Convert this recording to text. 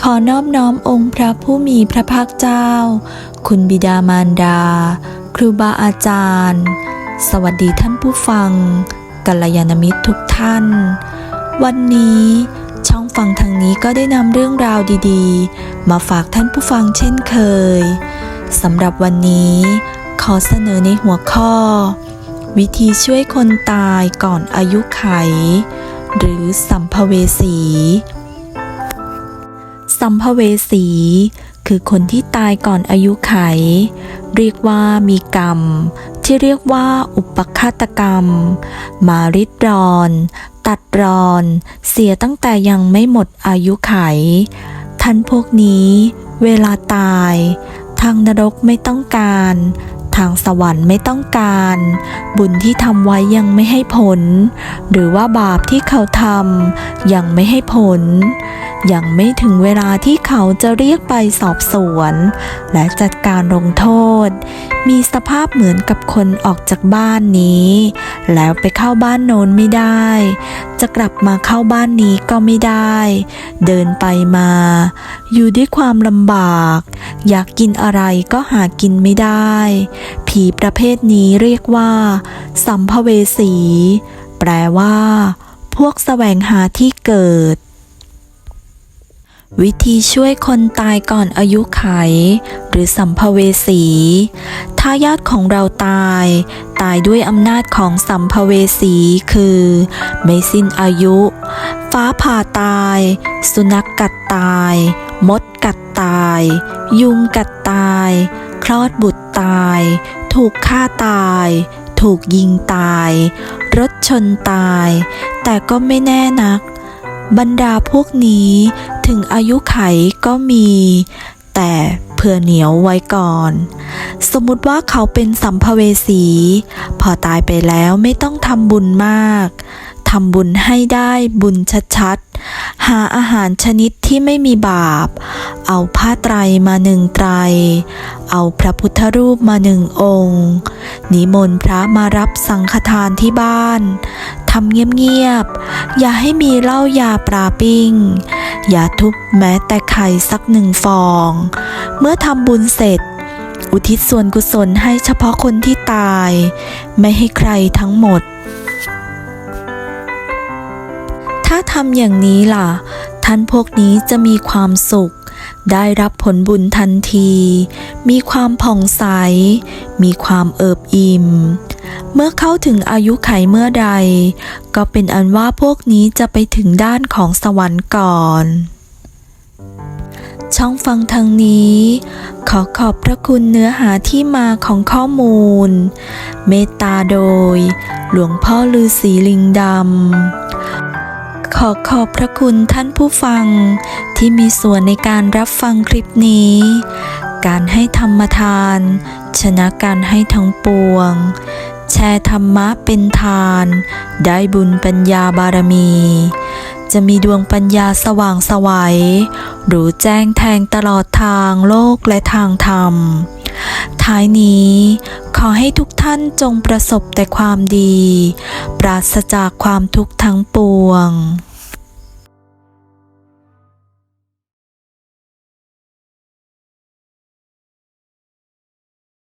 ขอนอบน้อมองค์พระผู้มีพระภาคเจ้า คุณบิดามารดา ครูบาอาจารย์ สวัสดีท่านผู้ฟัง กัลยาณมิตรทุกท่าน วันนี้ช่องฟังทางนี้ก็ได้นำเรื่องราวดีๆ มาฝากท่านผู้ฟังเช่นเคย สำหรับวันนี้ ขอเสนอในหัวข้อ วิธีช่วยคนตายก่อนอายุไข หรือสัมภเวสี สัมภเวสี คือคนที่ตายก่อนอายุไข เรียกว่ามีกรรม ที่เรียกว่าอุปฆาตกรรม มาริดรอน ตัดรอน เสียตั้งแต่ยังไม่หมดอายุไข ท่านพวกนี้ เวลาตาย ทางนรกไม่ต้องการ ทางสวรรค์ไม่ต้องการ บุญที่ทำไว้ยังไม่ให้ผล หรือว่าบาปที่เขาทำยังไม่ให้ผล ยังไม่ถึงเวลาที่เขาจะเรียกไปสอบสวน และจัดการลงโทษ มีสภาพเหมือนกับคนออกจากบ้านนี้ แล้วไปเข้าบ้านโน้นไม่ได้ จะกลับมาเข้าบ้านนี้ก็ไม่ได้ เดินไปมา อยู่ด้วยความลำบาก อยากกินอะไรก็หากินไม่ได้ ผีประเภทนี้เรียกว่า สัมภเวสี แปลว่า พวกแสวงหาที่เกิด วิธีช่วยคนตายก่อนอายุไข หรือสัมภเวสีถ้าญาติของเราตาย ตายด้วยอำนาจของสัมภเวสีคือ ไม่สิ้นอายุ ฟ้าผ่าตาย สุนัขกกัดตาย มดกัดตาย ยุงกัดตาย คลอดบุตรตาย ถูกฆ่าตาย ถูกยิงตาย รถชนตาย แต่ก็ไม่แน่นักบรรดาพวกนี้ ถึงอายุไขก็มี แต่เผื่อเหนียวไว้ก่อน สมมุติว่าเขาเป็นสัมภเวสี พอตายไปแล้วไม่ต้องทำบุญมากทำบุญให้ได้บุญชัดๆ หาอาหารชนิดที่ไม่มีบาป เอาผ้าไตรมาหนึ่งไตร เอาพระพุทธรูปมาหนึ่งองค์ นิมนต์พระมารับสังฆทานที่บ้าน ทำเงียบๆ อย่าให้มีเหล้ายาปลาปิ้ง อย่าทุบแม้แต่ไข่สักหนึ่งฟอง เมื่อทำบุญเสร็จ อุทิศส่วนกุศลให้เฉพาะคนที่ตาย ไม่ให้ใครทั้งหมด ถ้าทำอย่างนี้ล่ะ ท่านพวกนี้จะมีความสุข ได้รับผลบุญทันที มีความผ่องใส มีความเอิบอิ่ม เมื่อเข้าถึงอายุไขเมื่อใด ก็เป็นอันว่าพวกนี้จะไปถึงด้านของสวรรค์ก่อน ช่องฟังทางนี้ ขอขอบพระคุณเนื้อหาที่มาของข้อมูล เมตตาโดย หลวงพ่อฤาษีลิงดำ ขอขอบพระคุณท่านผู้ฟังที่มีส่วนในการรับฟังคลิปนี้ การให้ธรรมทาน ชนะการให้ทั้งปวง แชร์ธรรมะเป็นทาน ได้บุญปัญญาบารมี จะมีดวงปัญญาสว่างไสวัยรู้แจ้งแทงตลอดทางโลกและทางธรรม ท้ายนี้ขอให้ทุกท่านจงประสบแต่ความดี ปราศจากความทุกข์ทั้งปวง